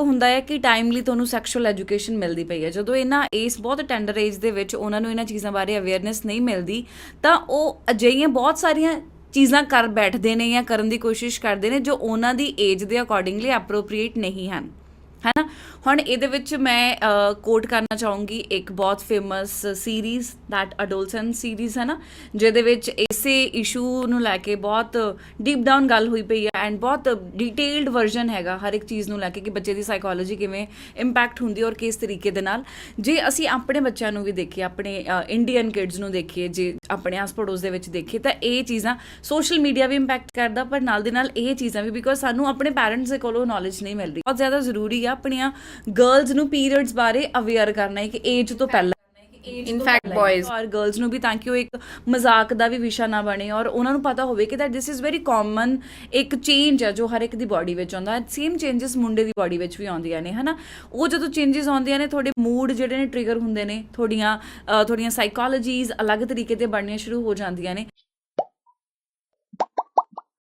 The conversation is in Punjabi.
ਹੁੰਦਾ ਹੈ ਕਿ ਟਾਈਮਲੀ ਤੁਹਾਨੂੰ ਸੈਕਸ਼ੂਅਲ ਐਜੂਕੇਸ਼ਨ ਮਿਲਦੀ ਪਈ ਹੈ। ਜਦੋਂ ਇਹਨਾਂ ਇਸ ਬਹੁਤ ਟੈਂਡਰ ਏਜ ਦੇ ਵਿੱਚ ਉਹਨਾਂ ਨੂੰ ਇਹਨਾਂ ਚੀਜ਼ਾਂ ਬਾਰੇ ਅਵੇਅਰਨੈਸ ਨਹੀਂ ਮਿਲਦੀ, ਤਾਂ ਉਹ ਅਜਿਹੀਆਂ ਬਹੁਤ ਸਾਰੀਆਂ ਚੀਜ਼ਾਂ ਕਰ ਬੈਠਦੇ ਨੇ ਜਾਂ ਕਰਨ ਦੀ ਕੋਸ਼ਿਸ਼ ਕਰਦੇ ਨੇ ਜੋ ਉਹਨਾਂ ਦੀ ਏਜ ਦੇ ਅਕੋਰਡਿੰਗਲੀ ਐਪਰੋਪ੍ਰੀਏਟ ਨਹੀਂ ਹਨ। ਹੁਣ ਇਹਦੇ ਵਿੱਚ ਮੈਂ ਕੋਟ ਕਰਨਾ ਚਾਹੂੰਗੀ ਇੱਕ ਬਹੁਤ famous series that adolescence series ਹੈ ਨਾ, ਜਿਹਦੇ ਵਿੱਚ ਇਸੇ ਇਸ਼ੂ ਨੂੰ ਲੈ ਕੇ ਬਹੁਤ ਡੀਪ ਡਾਊਨ ਗੱਲ ਹੋਈ ਪਈ ਹੈ ਐਂਡ ਬਹੁਤ ਡਿਟੇਲਡ ਵਰਜ਼ਨ ਹੈਗਾ ਹਰ ਇੱਕ ਚੀਜ਼ ਨੂੰ ਲੈ ਕੇ ਕਿ ਬੱਚੇ ਦੀ ਸਾਈਕੋਲੋਜੀ ਕਿਵੇਂ ਇੰਪੈਕਟ ਹੁੰਦੀ ਔਰ ਕਿਸ ਤਰੀਕੇ ਦੇ ਨਾਲ। ਜੇ ਅਸੀਂ ਆਪਣੇ ਬੱਚਿਆਂ ਨੂੰ ਵੀ ਦੇਖੀਏ, ਆਪਣੇ ਇੰਡੀਅਨ ਕਿਡਸ ਨੂੰ ਦੇਖੀਏ, ਜੇ ਆਪਣੇ ਆਸ ਪੜੋਸ ਦੇ ਵਿੱਚ ਦੇਖੇ ਤਾਂ ਇਹ ਚੀਜ਼ਾਂ ਸੋਸ਼ਲ ਮੀਡੀਆ ਵੀ ਇੰਪੈਕਟ ਕਰਦਾ, ਪਰ ਨਾਲ ਦੇ ਨਾਲ ਇਹ ਚੀਜ਼ਾਂ ਵੀ ਬਿਕੋਜ਼ ਸਾਨੂੰ ਆਪਣੇ ਪੈਰੈਂਟਸ ਦੇ ਕੋਲੋਂ ਨੌਲੇਜ ਨਹੀਂ ਮਿਲ ਰਹੀ। ਬਹੁਤ ਜ਼ਿਆਦਾ ਜ਼ਰੂਰੀ ਆ ਆਪਣੀਆਂ ਗਰਲਸ ਨੂੰ ਪੀਰੀਅਡਸ ਬਾਰੇ ਅਵੇਅਰ ਕਰਨਾ ਹੈ ਕਿ ਏਜ ਤੋਂ ਪਹਿਲਾਂ। In fact, boys. ਔਰ ਗਰਲਸ ਨੂੰ ਵੀ ਤਾਂ ਕਿ ਉਹ ਇੱਕ ਮਜ਼ਾਕ ਦਾ ਵੀ ਵਿਸ਼ਾ ਨਾ ਬਣੇ ਔਰ ਉਹਨਾਂ ਨੂੰ ਪਤਾ ਹੋਵੇ ਕਿ that this is very common ਇੱਕ ਚੇਂਜ ਹੈ ਜੋ ਹਰ ਇੱਕ ਦੀ ਬਾਡੀ ਵਿੱਚ ਆਉਂਦਾ। ਹੈ ਸੇਮ ਚੇਂਜਸ ਮੁੰਡੇ ਦੀ ਬਾਡੀ ਵਿੱਚ ਵੀ ਆਉਂਦੀਆਂ ਨੇ ਹਨਾ? ਉਹ ਜਦੋਂ ਚੇਂਜਸ ਆਉਂਦੀਆਂ ਨੇ ਤੁਹਾਡੇ ਮੂਡ ਜਿਹੜੇ ਨੇ ਟ੍ਰਿਗਰ ਹੁੰਦੇ ਨੇ ਤੁਹਾਡੀਆਂ ਤੁਹਾਡੀਆਂ ਸਾਈਕੋਲੋਜੀਜ਼ ਅਲੱਗ ਤਰੀਕੇ ਤੇ ਬਣਨੀਆਂ ਸ਼ੁਰੂ ਹੋ ਜਾਂਦੀਆਂ ਨੇ।